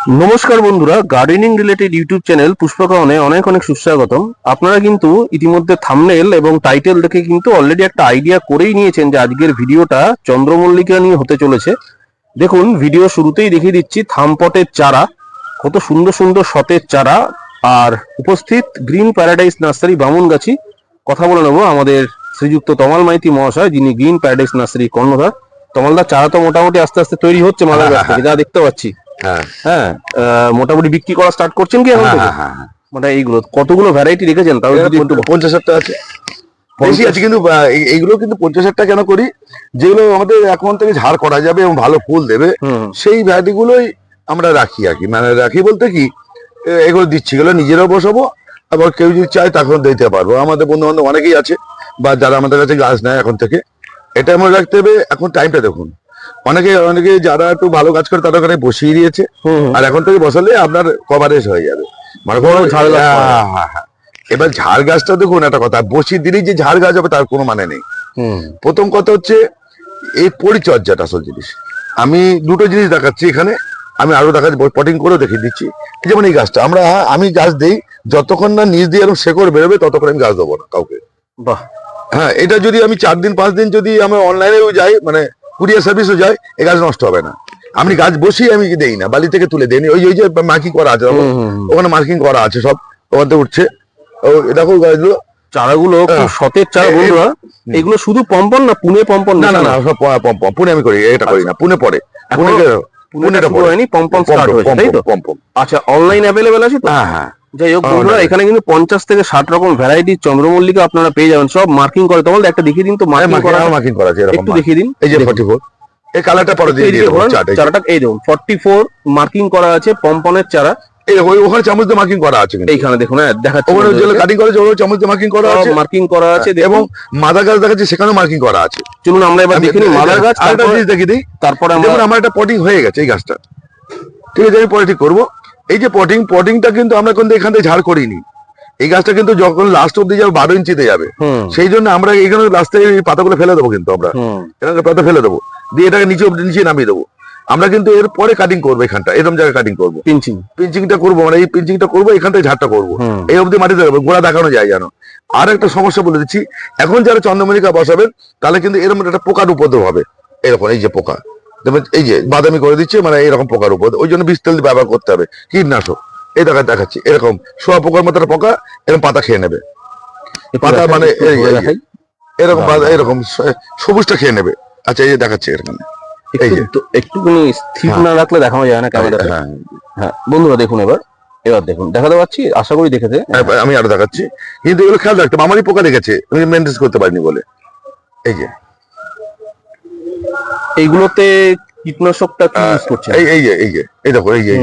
নমস্কার বন্ধুরা gardening related YouTube channel পুষ্পকাহনে অনেক অনেক সুস্বাগতম। আপনারা কিন্তু ইতিমধ্যে থামনেল এবং টাইটেল দেখে কিন্তু অলরেডি একটা আইডিয়া করেই নিয়েছেন যে আজকের ভিডিওটা চন্দ্রমল্লিকা নিয়ে হতে চলেছে। দেখুন ভিডিও শুরুতেই দেখিয়ে দিচ্ছি থামপটের চারা, কত সুন্দর সুন্দর শতের চারা, আর উপস্থিত গ্রিন প্যারাডাইস নার্সারি বামুনগাছি। কথা বলে নেব আমাদের শ্রীযুক্ত তমাল মাইতি মহাশয়, যিনি গ্রিন প্যারাডাইস নার্সারি কর্ণধার। তমালদার চারা তো মোটামুটি আস্তে আস্তে তৈরি হচ্ছে মাদার গাছ থেকে, যা দেখতে পাচ্ছি। হ্যাঁ। হ্যাঁ মোটামুটি বিক্রি করা স্টার্ট করছেন কি এখন হ্যাঁ? হ্যাঁ মানে এইগুলো কতগুলো ভ্যারাইটি রেখেছেন? যদি পঞ্চাশ হাজার আছে। বেশি আছে কিন্তু এইগুলো কিন্তু পঞ্চাশ হাজার কেন করি? যেগুলো আমাদের এখন থেকে ঝাড় করা যাবে এবং ভালো ফুল দেবে সেই ভ্যারাইটি গুলোই আমরা রাখি আর কি। মানে রাখি বলতে কি এগুলো দিচ্ছি এগুলো নিজেরাও বসাবো আবার কেউ যদি চায় তখন দিতে পারব। আমাদের বন্ধু বান্ধব অনেকেই আছে বা যারা আমাদের কাছে গাছ নেয় এখন থেকে এটা মনে রাখতে হবে। এখন টাইমটা দেখুন। অনেকে অনেকে যারা একটু ভালো কাজ করে তারা ওখানে বসিয়ে দিয়েছে। আর এখন থেকে বসালে আপনার কভারেজ হয়ে যাবে। মানে কোনো ঝাড় হ্যাঁ, হ্যাঁ, হ্যাঁ। এবার ঝাড় গাছটা দেখুন একটা কথা বসিয়ে দিলেই যে ঝাড় গাছ হবে তার কোনো মানে নেই। প্রথম কথা হচ্ছে এই পরিচর্যাটা আসল জিনিস। আমি দুটো জিনিস দেখাচ্ছি এখানে আমি আরও দেখাচ্ছি পটিং করেও দেখিয়ে দিচ্ছি। যেমন এই গাছটা আমরা আমি গাছ দেই যতক্ষণ না নিজ দিয়ে এরকম শেকড় বেরোবে ততক্ষণ আমি গাছ দেবো না কাউকে। বাহ। হ্যাঁ এটা যদি আমি চার দিন পাঁচ দিন যদি আমি অনলাইনেও যাই মানে কুরিয়ার সার্ভিসও যায় এই গাছ নষ্ট হবে না। আমি গাছ বসিয়ে আমি দেই না বালি থেকে তুলে দেই ওই ওই যে মার্কিং করা আছে। ওখানে মার্কিং করা আছে সব ওখান উঠছে। দেখো গাছগুলো। চারাগুলো হ্যাঁ। সতের চারা এ- বন্ধুরা। এগুলো শুধু পম্পন না পুনে পম্পন না না না সব প- প- প- পুনে আমি করি এটা করি না পুনে পরে পুনে পুনেটা পরে হয়নি পম্পন স্টার্ট হয়েছে তাই তো? পম পম আচ্ছা অনলাইন অ্যাভেলেবেল আছে তো? হ্যাঁ হ্যাঁ। যাই হোক হ্যাঁ, বন্ধুরা এখানে কিন্তু পঞ্চাশ থেকে ষাট রকম ভ্যারাইটি চন্দ্রমল্লিকা আপনারা পেয়ে যাবেন। সব মার্কিং করে তোমার একটা দেখিয়ে দিন তো মার্কিং করা মার্কিং করা আছে একটু দেখিয়ে দিন। এই যে ফর্টি ফোর এই কালারটা পরে দিয়ে দিয়ে চারাটা এই দেখুন ফর্টি ফোর মার্কিং করা আছে পম্পনের চারা। এই ওখানে চামচ দিয়ে মার্কিং করা আছে এইখানে দেখুন হ্যাঁ দেখাচ্ছি ওখানে যেগুলো কাটিং করা আছে চামচ দিয়ে মার্কিং করা আছে। মার্কিং করা আছে এবং মাদা গাছ দেখাচ্ছে সেখানেও মার্কিং করা আছে। চলুন আমরা এবার দেখে গাছ আরেকটা তারপরে- জিনিস দেখিয়ে দিই। তারপরে আমার একটা পটিং হয়ে গেছে এই গাছটা। ঠিক আছে আমি পরে ঠিক করব। এই যে পটিং পটিংটা কিন্তু আমরা কিন্তু এখান থেকে ঝাড় করিনি। এই গাছটা কিন্তু যখন লাস্ট অব্দি যাবে বারো ইঞ্চিতে যাবে। সেই জন্য আমরা এখানে রাস্তায় এই পাতাগুলো ফেলে দেবো কিন্তু আমরা। এখানে পাতা ফেলে দেবো। দিয়ে এটাকে নিচে অব্দি নিচে নামিয়ে দেবো। আমরা কিন্তু এর পরে কাটিং করব এখানটা এরকম জায়গায় কাটিং করব। পিঞ্চিং পিঞ্চিংটা করব মানে এই পিঞ্চিংটা করব এখান থেকে ঝাড়টা করব। এই অব্দি মাটিতে দেবো গোড়া দেখানো যায় জানো আর একটা সমস্যা বলে দিচ্ছি এখন যারা চন্দ্রমল্লিকা বসাবেন তাহলে কিন্তু এরকম একটা পোকার উপদ্রব হবে। এরকম এই যে পোকা। এই যে বাদামি করে দিচ্ছে মানে এরকম পোকার উপর। ওই জন্য বিষ তেল ব্যবহার করতে হবে। কীটনাশক। এই দেখা দেখাচ্ছি। এরকম শোয়া পোকার মতো পোকা এরকম পাতা খেয়ে নেবে। পাতা মানে। এরকম। এরকম সবুজটা খেয়ে নেবে। আচ্ছা এই যে দেখাচ্ছে এই যে। একটুখানি স্থির হ্যাঁ। না রাখলে দেখানো যায় না ক্যামেরাতে। হ্যাঁ হ্যাঁ। বন্ধুরা দেখুন এবার। এবার দেখুন দেখাতে পাচ্ছি আশা করি দেখেছে। হ্যাঁ, আমি আরও দেখাচ্ছি। কিন্তু এগুলো খেয়াল রাখতে আমারই পোকা লেগেছে আমি মেনটেন করতে পারিনি বলে। এই যে। এইগুলোতে কীটনাশকটা কি ইউজ করছেন? এই এই যে এই যে এই দেখো এই যে এই।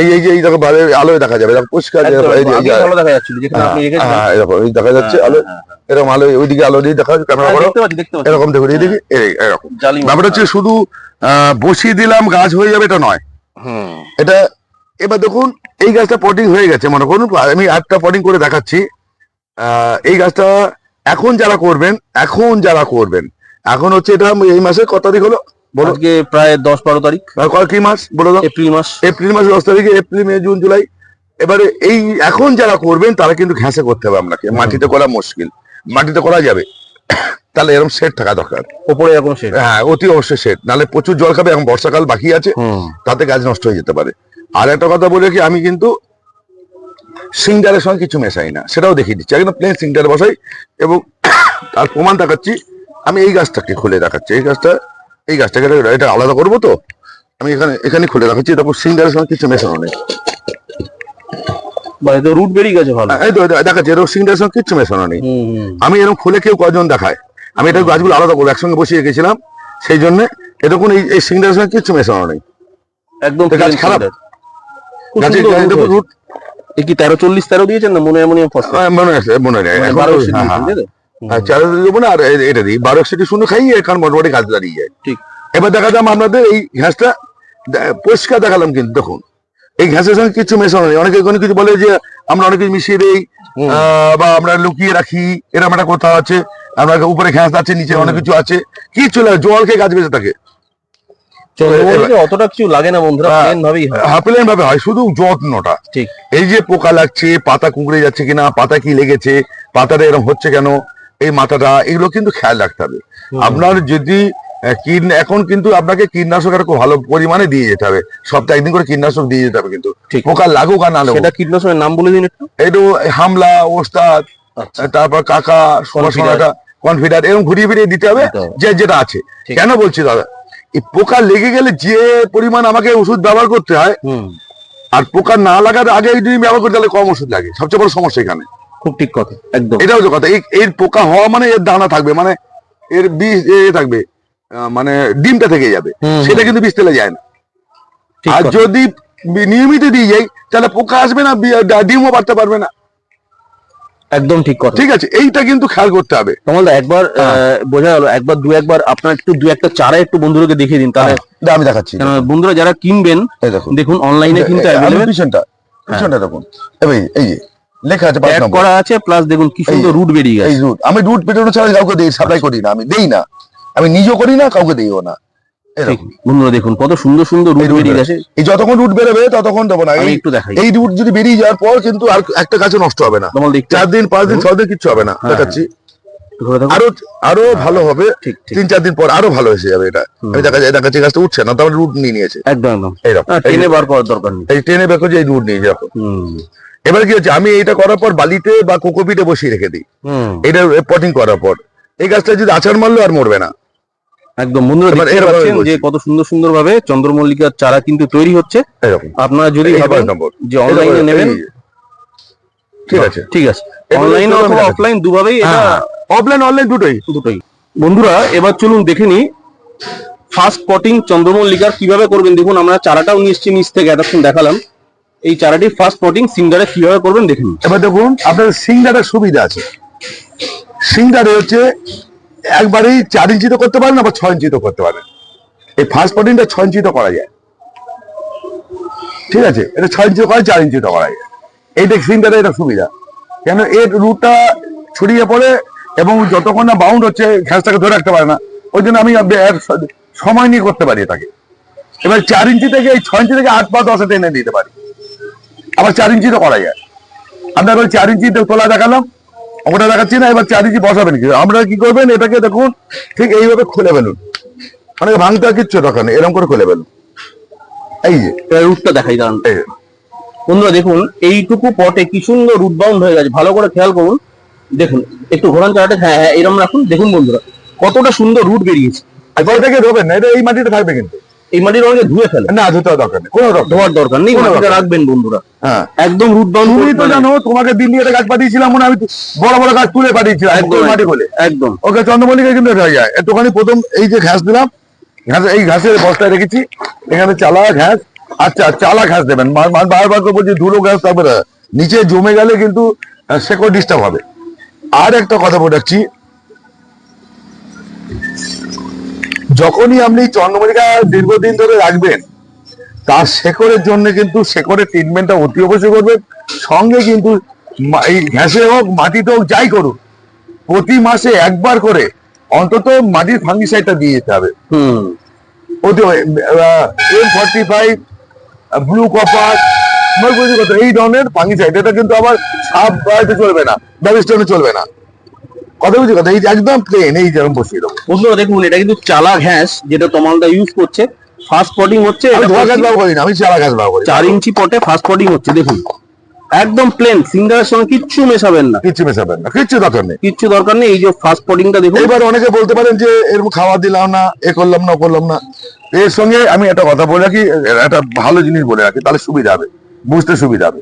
এই এই যে এই দেখো বাইরে আলোয় দেখা যাবে দেখো পরিষ্কার এই যে- দেখা যাচ্ছিল যেখানে আপনি রেখেছেন। হ্যাঁ, এই দেখো এই দেখা যাচ্ছে আলো হ্যাঁ, হ্যাঁ, এরকম আলো ওইদিকে আলো দিয়ে দেখা যাচ্ছে ক্যামেরা হ্যাঁ, করো। এরকম দেখো এইদিকে এই এরকম ব্যাপারটা হচ্ছে শুধু আহ, বসিয়ে দিলাম গাছ হয়ে যাবে এটা নয়। হুম। এটা এবার দেখুন এই গাছটা পটিং হয়ে গেছে মনে করুন আমি একটা পটিং করে দেখাচ্ছি। আহ, এই গাছটা এখন যারা করবেন এখন যারা করবেন এখন হচ্ছে এটা এই মাসে কত তারিখ হলো? বলো। আজকে প্রায় দশ বারো তারিখ। কি মাস? বলে দাও এপ্রিল মাস। এপ্রিল মাসের দশ তারিখে এপ্রিল মে জুন জুলাই। এবারে এই এখন যারা করবেন তারা কিন্তু ঘ্যাসে করতে হবে আপনাকে। মাটিতে করা মুশকিল। মাটিতে করা যাবে। তাহলে এরকম সেট থাকা দরকার। ওপরে এরকম শেড হ্যাঁ অতি অবশ্যই সেট। নাহলে প্রচুর জল খাবে এখন বর্ষাকাল বাকি আছে। তাতে গাছ নষ্ট হয়ে যেতে পারে। আর একটা কথা বলে কি আমি কিন্তু সিংডারের সঙ্গে কিছু মেশাই না। সেটাও দেখিয়ে দিচ্ছি। একদম প্লেন সিংডার বসাই এবং তার প্রমাণ দেখাচ্ছি। আমি এই গাছটাকে খুলে দেখাচ্ছি এই গাছটা এই গাছটাকে এটা- এটা আলাদা করব তো? আমি এখানে এখানে খুলে দেখাচ্ছি তারপর সিংডারের সঙ্গে কিছু মেশানো নেই। বাড়িতে রুট বেরিয়ে গেছে ভালো। এই তো এটা দেখাচ্ছি এরকম সিংডারের সঙ্গে কিচ্ছু মেশানো নেই। আমি এরকম খুলে কেউ কজন দেখায়? আমি এটা গাছগুলো আলাদা করব একসঙ্গে বসিয়ে রেখেছিলাম সেই জন্য এরকম এই এই সিংডারের সঙ্গে কিচ্ছু মেশানো নেই। একদম গাছ খারাপ? রুট এ কি তেরো চল্লিশ তেরো দিয়েছেন না মনে ফসফেট। আহ, মনে আছে মনে নেই। চারা দিয়ে দেবো না আর এটা দিই। বারো একশোটি শূন্য খাইয়ে এখন মোটামুটি গাছ দাঁড়িয়ে যায়। ঠিক। এবার দেখাতাম আপনাদের এই ঘাসটা পরিষ্কার দেখালাম কিন্তু দেখুন। এই ঘাসের সঙ্গে কিছু মেশানো নেই। অনেকে কোনো কিছু বলে যে আমরা অনেক কিছু মিশিয়ে দেই বা আমরা লুকিয়ে রাখি এরকম একটা কথা আছে। আমরা উপরে ঘাস আছে নিচে অনেক কিছু আছে। কি চলে জল খেয়ে গাছ বেঁচে থাকে। অতটা কিছু লাগে না বন্ধুরা হ্যাঁ। প্লেন ভাবেই হয়। ভাবে হয় শুধু যত্নটা। ঠিক। এই যে পোকা লাগছে পাতা কুঁকড়ে যাচ্ছে কিনা পাতা কি লেগেছে পাতাটা এরকম হচ্ছে কেন? এই মাথাটা এগুলো কিন্তু খেয়াল রাখতে হবে। আপনার যদি কীট এখন কিন্তু আপনাকে কীটনাশক খুব ভালো পরিমাণে দিয়ে যেতে হবে। সপ্তাহে একদিন করে কীটনাশক দিয়ে যেতে হবে কিন্তু। পোকা লাগুক আর না লাগুক। সেটা কীটনাশকের নাম বলে দিন একটু। একটু হামলা ওস্তাদ আচ্ছা। তারপর কাকা সোনাটা কনফিডার এরকম ঘুরিয়ে ফিরিয়ে দিতে হবে যে যেটা আছে। কেন বলছি দাদা? এই পোকা লেগে গেলে যে পরিমাণ আমাকে ওষুধ ব্যবহার করতে হয় আর পোকা না লাগার আগে যদি ব্যবহার করতে তাহলে কম ওষুধ লাগে। সবচেয়ে বড় সমস্যা এখানে। খুব ঠিক কথা একদম। এটা হচ্ছে কথা। এর পোকা হওয়া মানে এর দানা থাকবে মানে এর বীজ এ থাকবে মানে ডিমটা থেকে যাবে। সেটা কিন্তু বীজ তেলে যায় না। ঠিক আর। যদি নিয়মিত দিয়ে যাই তাহলে পোকা আসবে না ডিমও বাড়তে পারবে না। একদম ঠিক কথা। ঠিক আছে এইটা কিন্তু খেয়াল করতে হবে। কমলদা একবার হ্যাঁ। বোঝা গেল একবার দু একবার আপনার একটু দু একটা চারা একটু বন্ধুদেরকে দেখিয়ে দিন তাহলে আমি দেখাচ্ছি। বন্ধুরা যারা কিনবেন দেখুন। অনলাইনে কিন্তু অ্যাভেলেবেল আলুর পিছনটা পিছনটা দেখুন। এই এই যে লেখা আছে পাঁচ নম্বর। করা আছে প্লাস দেখুন কি সুন্দর রুট বেরিয়ে এই রুট আমি রুট পেটানো ছাড়া কাউকে দিই সাপ্লাই করি না আমি দেই না। আমি নিজেও করি না কাউকে দিইও না। বন্ধুরা দেখুন কত সুন্দর সুন্দর রুট বেরিয়ে গেছে। এই যতক্ষণ রুট বেরোবে ততক্ষণ দেবো না। আমি একটু দেখাই। এই রুট যদি বেরিয়ে যাওয়ার পর কিন্তু আর একটা গাছে নষ্ট হবে না। চার দিন পাঁচ দিন ছ দিন কিচ্ছু হবে না। হ্যাঁ, দেখাচ্ছি। আরও আরও ভালো হবে। তিন চার দিন পর আরও ভালো এসে যাবে এটা। আমি দেখা যায় দেখাচ্ছি গাছটা উঠছে না তারপরে রুট নিয়ে নিয়েছে। একদম একদম। এইরকম হ্যাঁ, টেনে বার করার দরকার নেই। এই ট্রেনে বের করছে এই রুট নিয়ে যাব। হুম। এবার কি হচ্ছে? আমি এটা করার পর বালিতে বা কোকোপিটে বসিয়ে রেখে দিই। এটা পটিং করার পর। এই গাছটা যদি আচার মারলো আর মরবে না। একদম বন্ধুরা দেখতে পাচ্ছেন যে কত সুন্দর সুন্দর ভাবে চন্দ্রমল্লিকার চারা কিন্তু তৈরি হচ্ছে। আপনারা যদি ভাবেন যে অনলাইনে নেবেন। ঠিক আছে। ঠিক আছে। অনলাইন অথবা অফলাইন দুভাবেই এটা অফলাইন অনলাইন দুটোই। দুটোই। বন্ধুরা এবার চলুন দেখে নি ফার্স্ট পটিং চন্দ্রমল্লিকার কীভাবে করবেন। দেখুন আমরা চারাটাও নিয়ে এসেছি নিচ থেকে এতক্ষণ দেখালাম। এই চারাটি ফার্স্ট পটিং সিঙ্গারে কীভাবে করবেন দেখুন। এবার দেখুন আপনার সিঙ্গারের সুবিধা আছে। সিংডারে হচ্ছে একবারেই চার ইঞ্চি তো করতে পারেন আবার ছয় ইঞ্চি তো করতে পারেন। এই ফার্স্ট পটিংটা ছয় ইঞ্চি তো করা যায়। ঠিক আছে? এটা ছয় ইঞ্চি করে চার ইঞ্চি তো করা যায়। এইটা সিংডারে এটা সুবিধা। কেন এর রুটটা ছড়িয়ে পড়ে এবং যতক্ষণ না বাউন্ড হচ্ছে ঘ্যাসটাকে ধরে রাখতে পারে না, ওই জন্য আমি সময় নিয়ে করতে পারি এটাকে। এবার চার ইঞ্চি থেকে এই ছয় ইঞ্চি থেকে আট পা দশে টেনে দিতে পারি। আবার চার ইঞ্চি তো করা যায় আমরা এবার চার ইঞ্চি তোলা দেখালাম ওটা দেখাচ্ছি না এবার চার ইঞ্চি বসাবেন কি? আমরা কি করবেন এটাকে দেখুন ঠিক এইভাবে খুলে ফেলুন। মানে ভাঙতে কিচ্ছু দরকার নেই এরকম করে খুলে ফেলুন। এই যে। রুটটা দেখাই দাঁড়ান। বন্ধুরা দেখুন এইটুকু পটে কি সুন্দর রুট বাউন্ড হয়ে গেছে। ভালো করে খেয়াল করুন। দেখুন একটু ঘোরান চারাটা হ্যাঁ হ্যাঁ এরকম রাখুন। দেখুন বন্ধুরা কতটা সুন্দর রুট বেরিয়েছে। আর এটাকে ধোবেন না এটা এই মাটিতে থাকবে কিন্তু। এই মাটির অনেকে ধুয়ে ফেলে। না ধুতে দরকার নেই কোনো ধোয়ার দরকার নেই মাটিটা রাখবেন বন্ধুরা। হ্যাঁ। একদম রুট বাউন্ড তুমি তো জানো তোমাকে দিন নিয়ে একটা গাছ পাঠিয়েছিলাম মনে আমি বড় বড় গাছ তুলে পাঠিয়েছিলাম একদম, মাটি বলে। একদম। ওকে চন্দ্রমল্লিকা কিন্তু হয়ে যায়। একটুখানি প্রথম এই যে ঘাস দিলাম ঘাস এই ঘাসের বস্তায় রেখেছি। এখানে চালা ঘাস আচ্ছা চালা ঘাস দেবেন। বারবার করে বলছি ধুলো ঘাস না নিচে জমে গেলে কিন্তু শেকড় ডিস্টার্ব হবে। আর একটা কথা বলে রাখছি যখনই আপনি চন্দ্রমল্লিকা দীর্ঘদিন ধরে রাখবেন তার শেকড়ের জন্য কিন্তু শেকড়ের ট্রিটমেন্টটা অতি অবশ্যই করবেন। সঙ্গে কিন্তু এই ঘাসে হোক মাটিতে হোক যাই করুক প্রতি মাসে একবার করে অন্তত মাটির ফাঙ্গিসাইডটা দিয়ে যেতে হবে। M forty five blue copper এই ধরনের ফাঙ্গিসাইড এটা কিন্তু আবার সাপ বাড়াতে চলবে না ব্যাবিস্টনে চলবে না। কথা বুঝি কথা এই একদম প্লেন এই যেরকম বসিয়ে দেবো। বন্ধুরা দেখুন এটা কিন্তু চালা ঘ্যাস যেটা তমালদা ইউজ করছে। ফার্স্ট পটিং হচ্ছে আমি ধোয়া ব্যবহার করি না আমি চারা গাছ ব্যবহার করি। চার ইঞ্চি পটে ফার্স্ট পটিং হচ্ছে দেখুন। একদম প্লেন সিঙ্গারের সঙ্গে কিচ্ছু মেশাবেন না। কিচ্ছু মেশাবেন না কিচ্ছু দরকার নেই। কিচ্ছু দরকার নেই এই যে ফার্স্ট পটিংটা দেখুন। এবার অনেকে বলতে পারেন যে এরকম খাওয়া দিলাম না এ করলাম না করলাম না। এর সঙ্গে আমি একটা কথা বলে রাখি একটা ভালো জিনিস বলে রাখি তাহলে সুবিধা হবে বুঝতে সুবিধা হবে।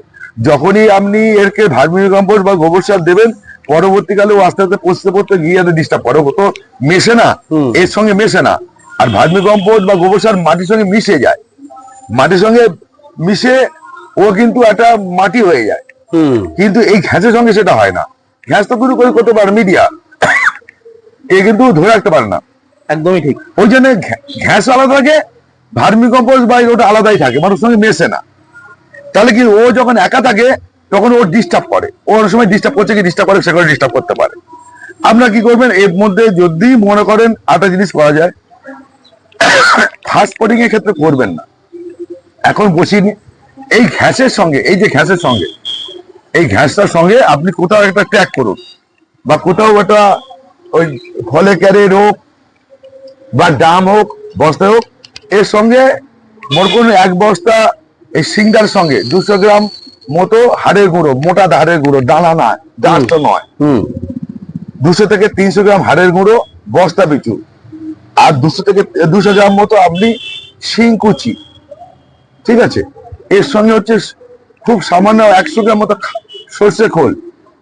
যখনই আপনি এরকে ভার্মি কম্পোস্ট বা গোবর সার দেবেন পরবর্তীকালে ও আস্তে আস্তে পচতে পড়তে গিয়ে ডিস্টার্ব করে। ও তো মেশে না এর সঙ্গে মেশে না। আর ভার্মি কম্পোস্ট বা গোবর সার মাটির সঙ্গে মিশে যায়। মাটির সঙ্গে মিশে ও কিন্তু একটা মাটি হয়ে যায়। কিন্তু এই ঘ্যাসের সঙ্গে সেটা হয় না। ঘ্যাস তো পুরো করে করতে পারে মিডিয়া এ কিন্তু ধরে রাখতে পারে না। একদমই ঠিক। ওই জন্য ঘ্যা- ঘ্যাস আলাদা থাকে ভার্মি কম্পোস্ট বা ওটা আলাদাই থাকে। মানুষের সঙ্গে মেশে না। তাহলে কি ও যখন একা থাকে তখন ও ডিস্টার্ব করে। ও অনেক সময় ডিস্টার্ব করছে কি ডিস্টার্ব করে, সেগুলো ডিস্টার্ব করতে পারে। আপনারা কি করবেন, এর মধ্যে যদি মনে করেন একটা জিনিস করা যায় ফাস্ট স্পটিং এর ক্ষেত্রে করবেন না। এখন বসিয়ে এই ঘ্যাসের সঙ্গে, এই যে ঘ্যাসের সঙ্গে, এই ঘ্যাসটার সঙ্গে আপনি কোথাও একটা ট্যাগ করুন বা কোথাও একটা ওই ফলে ক্যারের হোক বা ডাম হোক, বস্তা হোক, এর সঙ্গে মোট কোনো এক বস্তা এই সিংটার সঙ্গে দুশো গ্রাম মতো হাড়ের গুঁড়ো মোটা হাড়ের গুঁড়ো দানা না ডাস্ট নয়। হুম। দুশো থেকে তিনশো গ্রাম হাড়ের গুঁড়ো বস্তা পিছু আর দুশো থেকে দুশো গ্রাম মতো আপনি শিংকুচি ঠিক আছে? এর সঙ্গে হচ্ছে খুব সামান্য একশো গ্রাম মতো সর্ষে খোল।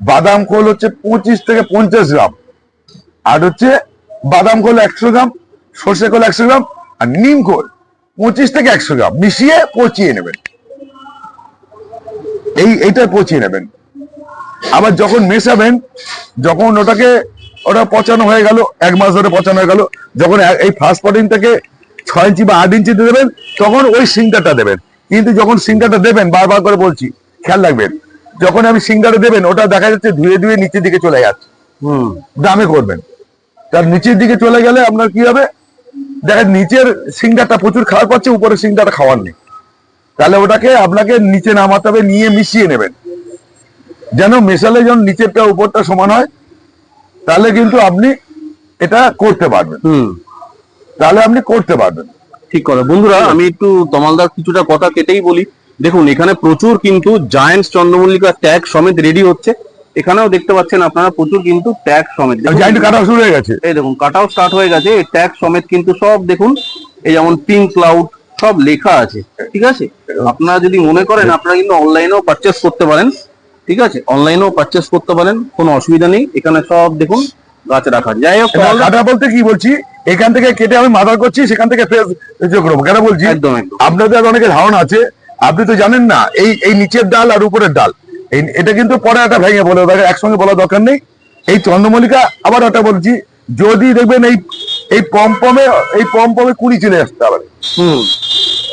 বাদাম খোল হচ্ছে পঁচিশ থেকে পঞ্চাশ গ্রাম। আর হচ্ছে বাদাম খোল একশো গ্রাম সর্ষে খোল একশো গ্রাম আর নিম খোল পঁচিশ থেকে একশো গ্রাম। মিশিয়ে পচিয়ে নেবেন। এই এইটা পচিয়ে নেবেন। আবার যখন মেশাবেন যখন ওটাকে ওটা পচানো হয়ে গেল এক মাস ধরে পচানো হয়ে গেল যখন এই ফার্স্ট পটিং থেকে ছয় ইঞ্চি বা আট ইঞ্চিতে দেবেন তখন ওই সিংটাটা দেবেন। কিন্তু যখন সিংটাটা দেবেন বারবার করে বলছি খেয়াল রাখবেন যখন আমি সিংটাটা দেবেন ওটা দেখা যাচ্ছে ধুয়ে ধুয়ে নিচের দিকে চলে যাচ্ছে। হুম। দামে করবেন। তার নিচের দিকে চলে গেলে আপনার কি হবে? দেখেন নিচের সিংটাটা প্রচুর খাওয়ার পাচ্ছে উপরে সিংটাটা খাওয়ার নেই। তাহলে ওটাকে আপনাকে নিচে নামাতে হবে নিয়ে মিশিয়ে নেবেন। যেন মেশালে যেন নিচেরটা উপরটা সমান হয় তাহলে কিন্তু আপনি এটা করতে পারবেন। হুম। তাহলে আপনি করতে পারবেন। ঠিক কথা। বন্ধুরা আমি একটু তমালদার কিছুটা কথা কেটেই বলি। দেখুন এখানে প্রচুর কিন্তু জায়ান্টস চন্দ্রমল্লিকা ট্যাগ সমেত রেডি হচ্ছে। এখানেও দেখতে পাচ্ছেন আপনারা প্রচুর কিন্তু ট্যাগ সমেত। দেখুন, জাইন্ট কাটা শুরু হয়ে গেছে। এই দেখুন কাটাও স্টার্ট হয়ে গেছে। এই ট্যাগ সমেত কিন্তু সব দেখুন। এই যেমন পিঙ্ক ক্লাউড সব লেখা আছে ঠিক আছে? আপনারা যদি মনে করেন আপনারা কিন্তু অনলাইনেও পারচেস করতে পারেন ঠিক আছে? অনলাইনেও পারচেস করতে পারেন কোনো অসুবিধা নেই। এখানে সব দেখুন গাছ রাখা যাই হোক কাটা বলতে কি বলছি? এখান থেকে কেটে আমি মাদার করছি সেখান থেকে ফেস যোগ করব। কেন বলছি? একদম আপনাদের অনেকের ধারণা আছে। আপনি তো জানেন না এই এই নিচের ডাল আর উপরের ডাল। এটা কিন্তু পরে একটা ভেঙে বলে একসঙ্গে বলা দরকার নেই। এই চন্দ্রমল্লিকা আবার একটা বলছি যদি দেখবেন এই এই পম্পমে এই পম্পমে কুড়ি চলে আসতে হবে। হুম।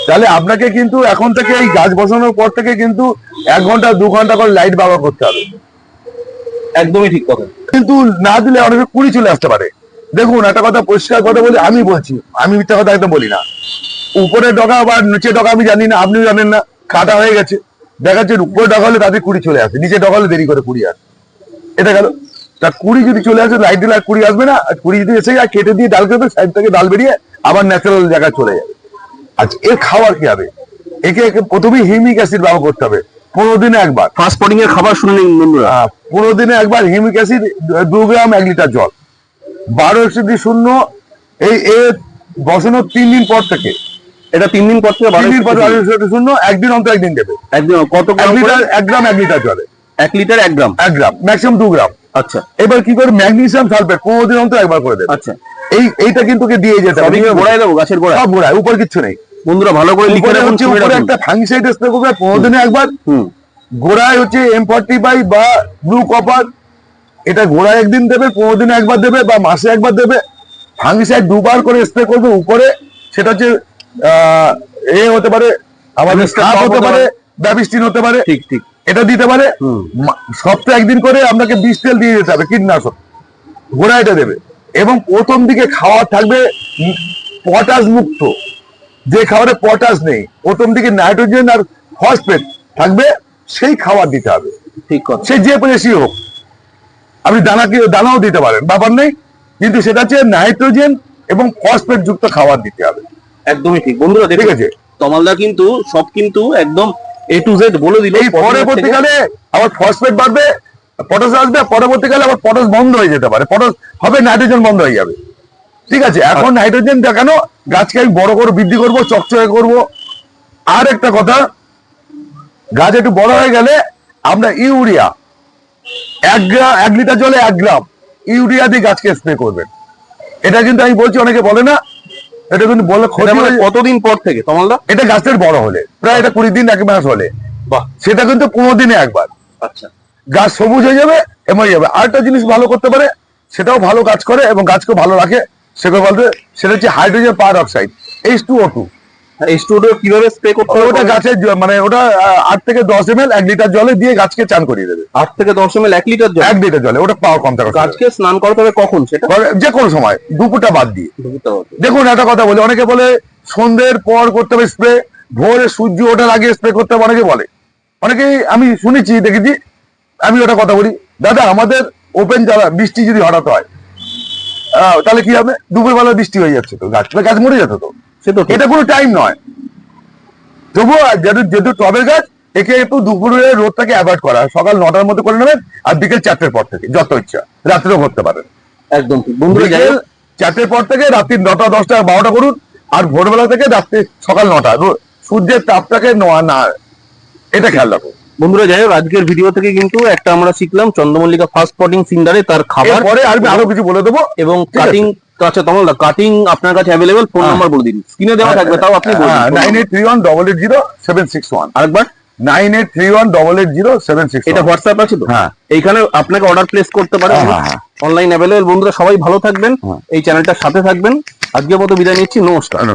তাহলে আপনাকে কিন্তু এখন থেকে এই গাছ বসানোর পর থেকে কিন্তু এক ঘণ্টা দু ঘণ্টা করে লাইট ব্যবহার করতে হবে। একদমই ঠিক কথা। কিন্তু না দিলে অনেকে কুড়ি চলে আসতে পারে। দেখুন একটা কথা পরিষ্কার কথা বলি আমি বলছি আমি মিথ্যা কথা একদম বলি না। উপরে ডগা বা নিচে ডগা আমি জানি না আপনিও জানেন না কাটা হয়ে গেছে। দেখা যাচ্ছে উপরে ডগা হলে তাদের কুড়ি চলে আসে নিচে ডগা হলে দেরি করে কুড়ি আসে। এটা গেল। তা কুড়ি যদি চলে আসে লাইট দিলে আর কুড়ি আসবে না। আর কুড়ি যদি এসে যায় কেটে দিয়ে ডাল কেটে সাইড থেকে ডাল বেরিয়ে আবার ন্যাচারাল জায়গায় চলে যাবে আচ্ছা এর খাওয়ার কি হবে? একে একে প্রথমেই হিমিক অ্যাসিড ব্যবহার করতে হবে। পনেরো দিনে একবার। ফার্স্ট পটিং এর খাবার শুনে নিন বন্ধুরা। পনেরো দিনে একবার হিমিক অ্যাসিড দু গ্রাম এক লিটার জল। বারো একষট্টি শূন্য। এই এ বসানোর তিন দিন পর থেকে। এটা তিন দিন পর থেকে তিন দিন পর শূন্য একদিন অন্তর একদিন দেবে। একদিন কত এক লিটার এক গ্রাম এক লিটার জলে। এক লিটার এক গ্রাম। এক গ্রাম ম্যাক্সিমাম দু গ্রাম। আচ্ছা। এবার কি করে? ম্যাগনেসিয়াম সালফেট পনেরো দিন অন্তর একবার করে দেবে। আচ্ছা। এই এইটা কিন্তু দিয়ে যেতে হবে? গোড়ায় দেবো? গাছের গোড়ায়? সব গোড়ায় উপর কিচ্ছু নেই। বন্ধুরা ভালো করে লিখে রাখুন উপরে একটা ফাঙ্গিসাইড স্প্রে করবে পনেরো দিনে একবার। গোড়ায় হচ্ছে এম ফর্টি ফাইভ বা ব্লু কপার এটা গোড়ায় একদিন দেবে পনেরো দিনে একবার দেবে বা মাসে একবার দেবে। ফাঙ্গিসাইড দুবার করে স্প্রে করবে উপরে। সেটা হচ্ছে এ হতে পারে আমাদের স্টাফ হতে হতে পারে ব্যাবিস্টিন হতে পারে। ঠিক ঠিক। এটা দিতে পারে সপ্তাহে একদিন করে আপনাকে বিষ তেল দিয়ে যেতে হবে কীটনাশক। গোড়া এটা দেবে। এবং প্রথম দিকে খাওয়া থাকবে পটাশ মুক্ত। যে খাবারে পটাশ নেই প্রথম দিকে নাইট্রোজেন আর ফসফেট থাকবে সেই খাবার দিতে হবে। ঠিক কথা। সে যে পেশি হোক। আপনি দানা কি দানাও দিতে পারেন ব্যাপার নেই। কিন্তু সেটা হচ্ছে নাইট্রোজেন এবং ফসফেট যুক্ত খাবার দিতে হবে। একদমই ঠিক। বন্ধুরা ঠিক আছে? তমালদা কিন্তু সব কিন্তু একদম এ টু জেড বলে দিল এই পরবর্তীকালে আবার ফসফেট বাড়বে পটাশ আসবে পরবর্তীকালে আবার পটাশ বন্ধ হয়ে যেতে পারে। পটাশ হবে নাইট্রোজেন বন্ধ হয়ে যাবে। ঠিক আছে এখন নাইট্রোজেন দেখানো গাছকে আমি বড় করে বৃদ্ধি করব চকচকে করব। আর একটা কথা গাছ একটু বড় হয়ে গেলে আমরা ইউরিয়া এক গ্রাম এক লিটার জলে এক গ্রাম ইউরিয়া দিয়ে গাছকে স্প্রে করবেন। এটা কিন্তু আমি বলছি অনেকে বলে না এটা কিন্তু বলে ক্ষতি মানে কতদিন পর থেকে তমালদা? এটা গাছের বড় হলে প্রায় এটা কুড়ি দিন এক মাস হলে। বাহ। সেটা কিন্তু পনেরো দিনে একবার। আচ্ছা। গাছ সবুজ হয়ে যাবে এমন হয়ে যাবে আরেকটা জিনিস ভালো করতে পারে সেটাও ভালো কাজ করে এবং গাছকে ভালো রাখে। সেটা বলতে সেটা হচ্ছে hydrogen peroxide H two O two studio কীভাবে স্প্রে করতে হবে ওটা গাছের মানে ওটা আট থেকে দশ এম এক লিটার জলে দিয়ে গাছকে চান করিয়ে দেবে। আট থেকে দশ এম এক লিটার জল? এক লিটার জলে ওটা পাওয়ার কম থাকা গাছকে স্নান করাতে হবে কখন সেটা? যে কোনো সময় দুপুরটা বাদ দিয়ে। দেখুন একটা কথা বলি অনেকে বলে সন্ধ্যের পর করতে হবে স্প্রে ভোরে সূর্য ওঠার আগে স্প্রে করতে হবে অনেকে বলে। অনেকেই আমি শুনেছি দেখেছি আমি ওটা কথা বলি দাদা আমাদের ওপেন যারা বৃষ্টি যদি হঠাৎ হয় আহ, তাহলে কি হবে? দুপুরবেলা বৃষ্টি হয়ে যাচ্ছে তো গাছ গাছ মরে যেত তো। এটা কোনো টাইম নয়। তবুও যেহেতু যেহেতু টবের গাছ একে একটু রোদটাকে অ্যাভয়েড করা। সকাল নটার মধ্যে করে নেবেন আর বিকেল চারটের পর থেকে যত ইচ্ছা। রাত্রেও করতে পারেন। একদম বন্ধুরা বিকেল চারটের পর থেকে রাত্রি নটা দশটা বারোটা করুন আর ভোরবেলা থেকে রাত্রি সকাল নটা। সূর্যের তাপটাকে নোয়া না। এটা খেয়াল রাখুন বন্ধুরা যাই হোক আজকের ভিডিও থেকে কিন্তু একটা আমরা শিখলাম চন্দ্রমল্লিকা ফার্স্ট স্পটিং সিন্ডারে তার খাবার। এরপরে আমি আরও কিছু বলে দেবো। এবং ঠিক কাটিং আচ্ছা তমল কাটিং আপনার কাছে অ্যাভেলেবেল ফোন হ্যাঁ। নাম্বার বলে দিন। স্ক্রিনে দেওয়া থাকবে তাও আপনি বলুন। Nine eight three one double eight zero seven six one আরেকবার। Nine eight three one double eight zero seven six এটা হোয়াটসঅ্যাপ আছে তো? হ্যাঁ। এইখানে আপনাকে অর্ডার প্লেস করতে পারেন। হ্যাঁ, হ্যাঁ, হ্যাঁ। অনলাইন অ্যাভেলেবেল বন্ধুরা সবাই ভালো থাকবেন। হ্যাঁ। এই চ্যানেলটার সাথে থাকবেন। আজকের মতো বিদায় নিচ্ছি। নমস্কার। ওয়ান